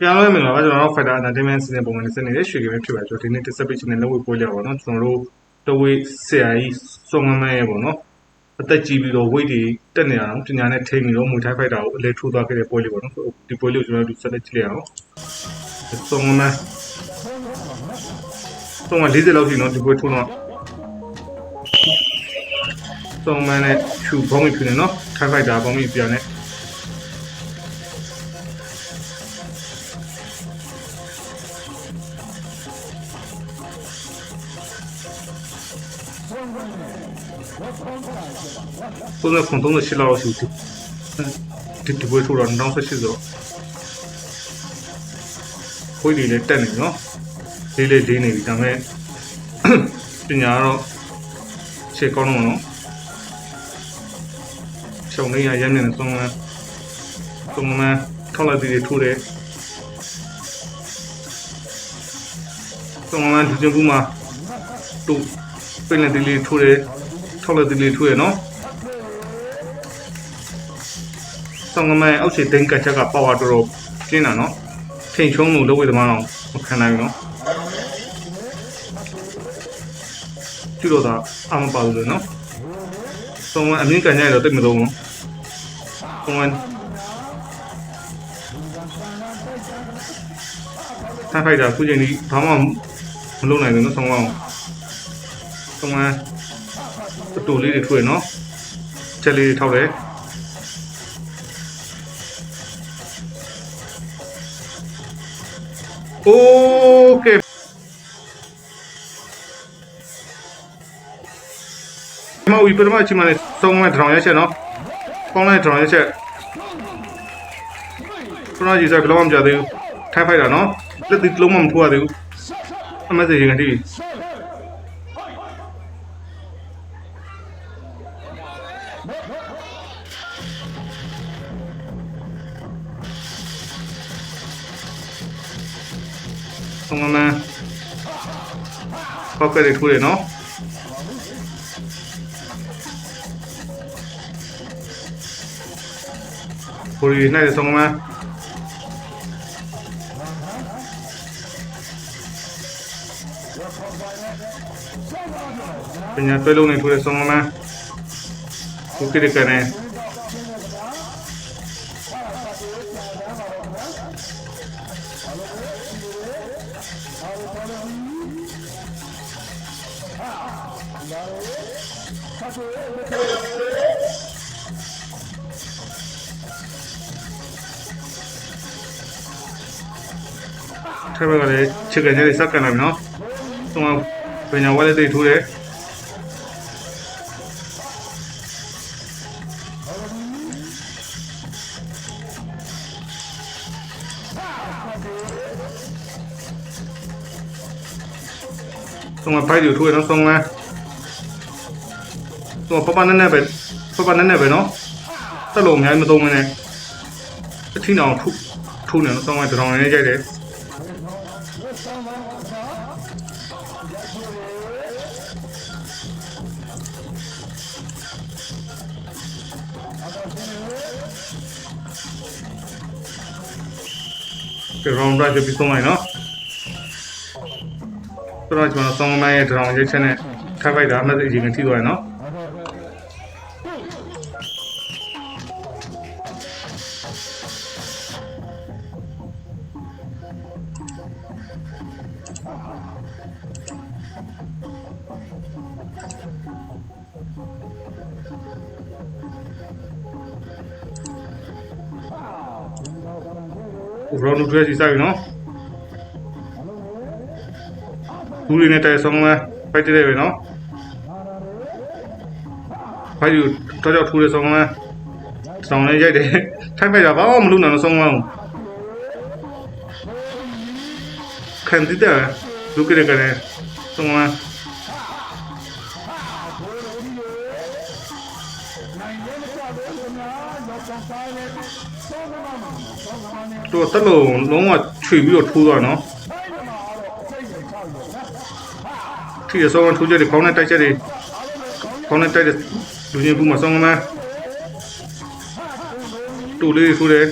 ပြန်လို့မင်္ဂလာပါကျွန်တော်တို့ Fighter Entertainment စီစဉ်ပုံမှန်နေစနေရဲ့ရွှေကင်းဖြစ်ပါကျွန်တော်ဒီနေ့ dissertation နဲ့လက်ဝဲပွဲကြပါတော့ကျွန်တော်တို့တဝေးဆရာကြီးစုံမမ်းမန်းရဲ့ပေါ့နော်အသက်ကြီးပြီးတော့ weight တွေတက်နေတာတော့ပညာနဲ့ထိန်းပြီးတော့မူထိုင်း fighter ကိုအလဲထိုးသွားခဲ့တဲ့ပွဲလေးပေါ့နော်ဒီပွဲလေးကိုကျွန်တော်တို့ဆက်လက်ကြည့်လိုက်အောင်စုံမမ်းမန်းစုံမ40လောက်ရှိနော်ဒီပွဲထိုးတော့စုံမန်းနဲ့ဖြူဘုံးမိဖြူနေနော်ထိုင်း fighter ဘုံးမိပြန်နဲ့ သုံးရခွန်38လောက်ရှိတယ်ဒီဒီဘွေးထိုးတော့98ဆိုခွေးတွေလည်းတက်နေနော်လေးလေးလေးနေပြီဒါပေမဲ့ပညာတော့ရှေ့ကောင်းတော့နော်ရှုံလေးရရမ်းနေတယ်သုံးမသုံးမထောက်လိုက်ပြီးထိုးတယ်သုံးမလူချင်းကူမှာတူပင်လည်းဒီ ဆောင်ကမိုင်းအောက်ခြေတိန်ကတ်ချက်ကပါဝါတော်တော်ကျင်းတာနော်ထိန်ချုံးလို့လုပ်ဝေးသမားတော့မခံနိုင်ဘူးနော်ကျူတော့တာအမပါဘူးလေနော်ဆောင်ကအမြင့်ကန်ကြရတော့တိတ်မသုံးဘူးဆောင်ကထားဖိုက်တာခုချိန်ကြီးဘာမှမလုပ်နိုင်ဘူးနော်ဆောင်ကောင်ဆောင်ကအတူလေးတွေထွေးနော်ချက်လေးတွေထောက်တယ် Okay. ။မဟုတ်ဘူးပထမအချိန်မှလည်းသုံးမဲ့ဒရောင်ရက်ချက်နော်။ပေါင်းလိုက်ဒရောင်ရက်ချက်။ပထမယူဆာကလောင်းမကြသေးဘူး။ထိုက်ဖိုက်တာနော်။လက်တိလုံးမမထိုးရသေးဘူး။အမစေရင်ကတိ။ ပောက်ကလေးထိုးတယ်နော်ကိုရီနိုင်သုံးမပညာတွဲလုံးနေထိုးတယ်သုံးမကို ထဲဘက်ကလည်းချစ်ကန်ကြလေးစက္ကန်လာပြီနော်။သူကပညာဝါလေးတိတ်ထိုးတယ်။သူကဖိုက်တွေထိုးရနော်ဆုံးလန်း။သူကပပနဲ့နဲ့ပဲပပနဲ့နဲ့ပဲနော်။တက်လို့အများကြီးမသုံးမနဲ့အချင်းအောင်ထိုးထိုးနေတော့ဆုံးကတရောင်နဲ့ကြိုက်တယ်။ ဒီ round drive ပြီးဆုံးလိုက်နော်ဆိုတော့ကျွန်တော်ဆောင်းမိုင်းရဲ့ drone ရိတ်ချက်နဲ့ထားလိုက်တာအမှတ်အရင်ကထိသွားရနော် ရောနူဒရက်စီစိုက်ပြီနော်ဘူးလေးနဲ့တိုင်ဆုံးလဲဖိုက်တဲ့ပဲနော်ဖိုက်ယူတော့တော့ထူးရဆုံးလဲဆောင်လဲရိုက်တယ်ထိုက်ဖိုက်တာဘာမှမလုပ်နိုင်တော့ဆုံးမအောင်ခံတည်တယ်လူကလေး ကလည်းဆုံးလဲတော့တက်လုံးလုံးဝခြွေပြီးတော့ထိုးသွားနော်ထီရဆုံးထိုးချက်တွေခေါင်းနဲ့တိုက်ချက်တွေခေါင်းနဲ့တိုက်တဲ့လူချင်းဘူးမှာဆောင်းကမ်းတူလေးထိုးတယ်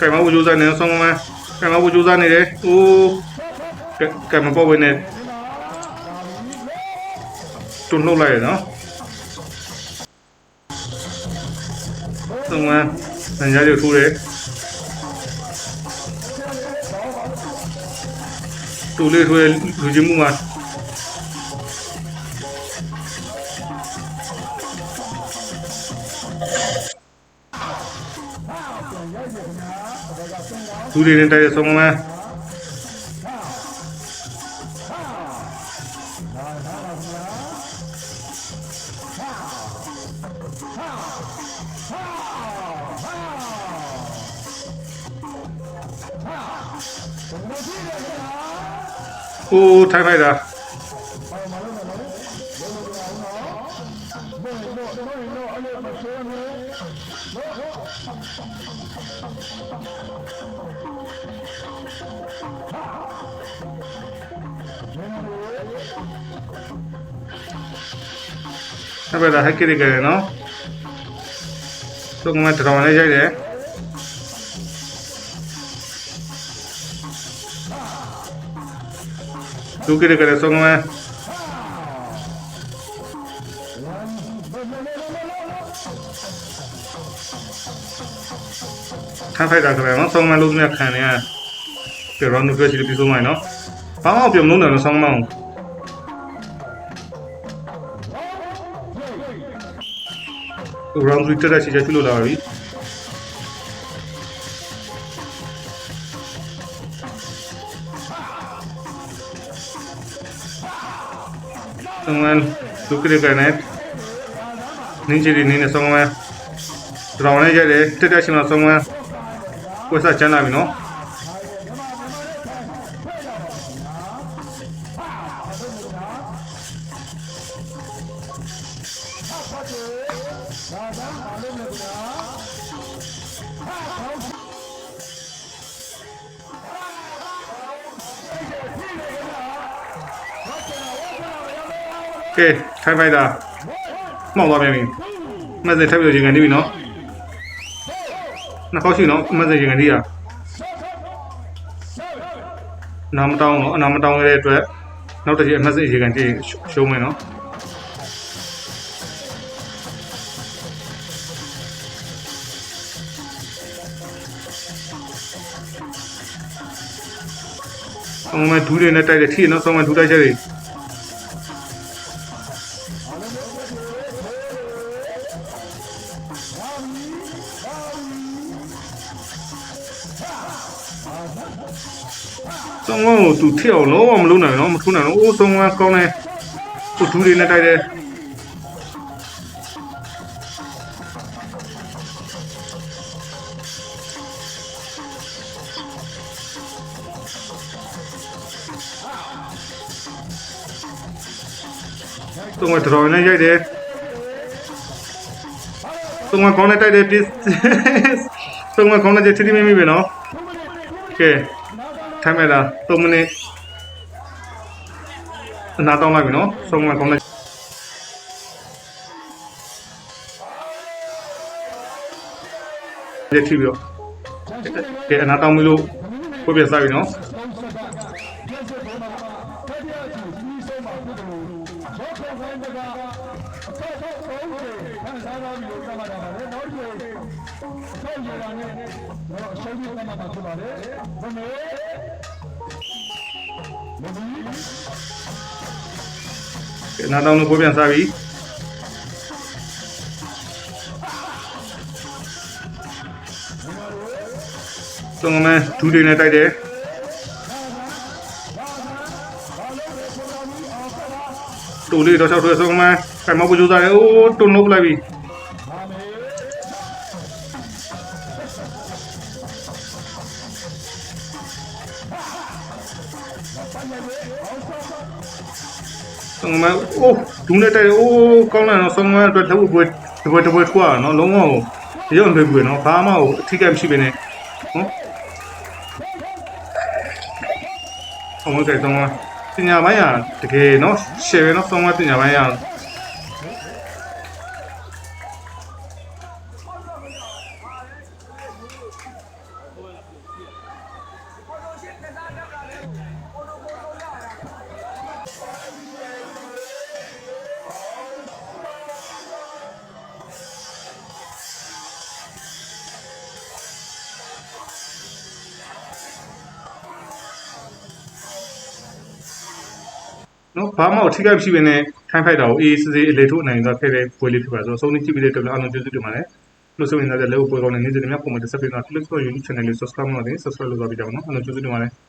ကဲမဝကြိုးစားနေဆုံးမကဲမဝကြိုးစားနေတယ်အိုးကဲကဲမပေါ်ဝင်နေတွန်းလို့လိုက်ရနော် ဆုံးမနင်ကြရထိုးတယ်တူလေးထွေးလူချင်းမှုမှာသူတွေနဲ့တို က်တဲ့ဆုံးမโอ้ထိုင်ဖိုက်တာအဲ့ Dukire kare songme. Khan fight တာခရယ်နော် songme လို့မြတ်ခံနေရပြရောနုကရှိပြီးဆုံးမိုင်းနော်ဘာမှပြောမလို့နော် songme ကို round 3တက်ရှိချင်ပြုလို့လာပြီ။ ပြီဆောင်းမလူကလေးကနေနင်းချီနေနေဆောင်းမတောင်းနေကြတယ်တက်တက်ချီမှာဆောင်းမ က်ဆက်ချမ်းလာပြီနော်ကဲထိုင်ဖိုက်တာမှောက်သွားပြန်ပြီမက်ဆေ့ထပ်ပြီးတော့ရေကန်နေပြီနော်နှစ်ခေါက်ရှိနော်မက်ဆေ့ရေကန်နေရနာမတောင်းတော့အနာမတောင်းခဲ့တဲ့အတွက်နောက်တစ်ချိန်မက်ဆေ့ရေကန်တည်ရှုံးမယ်နော်ဆောင်းမဒူးတွေနဲ့တိုက်တဲ့ထိနော်ဆောင်းမဒူးတိုက်ချက်တွေ ဆောင်းဝန်းကိုသူထည့်အောင်လုံးဝမလုံးနိုင်ဘူးနော်မထိုးနိုင်ဘူးအိုးဆောင်းဝန်းကောင်းတယ်သူဒူးတွေနဲ့တိုက်တယ်ဆောင်းဝန်းတော်နဲ့ရိုက်တယ်ဆောင်းဝန်းကောင်းနဲ့တိုက်တယ်ပြစ်ဆောင်းဝန်းကောင်းနဲ့ချက်တိမိမိပဲနော် ကဲထိုင်မဲ့လား3မိနစ်အနာတောင်းလိုက်ပြီနော်ဆုံးမကောင်းတဲ့ဒီထိပြီးတော့ကဲအနာတောင်းပြီလို့ကိုပြစားပြီနော် ကဲအနာတောင်းလို့ကိုပြန်စားပြီဆုံးမဒူးတွေနဲ့တိုက်တယ်တူလေးတော့၆ထွေးဆုံးမ ကဲမပူကြိုးစားတယ်အိုးတွန်းလို့ပလိုက်ပြီဆုံးမအိုးဒူးနဲ့တိုက်တယ်အိုးကောင်းလာတော့ဆုံးမအတွက်တစ်ပွဲတစ်ပွဲတစ်ပွဲထွားနော်လုံးဝရုံလွယ်ပွေနော်ဘာမှအထိကမရှိပဲနဲ့နော်အမကဲတော့ပညာပိုင်းကတကယ်နော် share နော်ဆုံးမပညာပိုင်းက နော်ဘာမှထိခိုက်မရှိဘဲနဲ့ထိုင်းဖိုက်တာကိုအေးစစ်စစ်အလေထုတ်နိုင်သွားခဲ့တဲ့ပွဲလေးဖြစ်ပါဆိုတော့အဆုံးထိကြည့်ပြီးတဲ့အတွက်အားလုံးကျေးဇူးတင်ပါတယ်လို့ဆိုရင်လည်းလည်းပွဲကောင်းတဲ့နေ့စဉ်များပုံမှန်တက်ဆက်ပေးတော့ click ဆို YouTube channel လေး subscribe လုပ်နေ subscribe လုပ်သွားပြီးကြအောင်နော်အားလုံးကျေးဇူးတင်ပါတယ်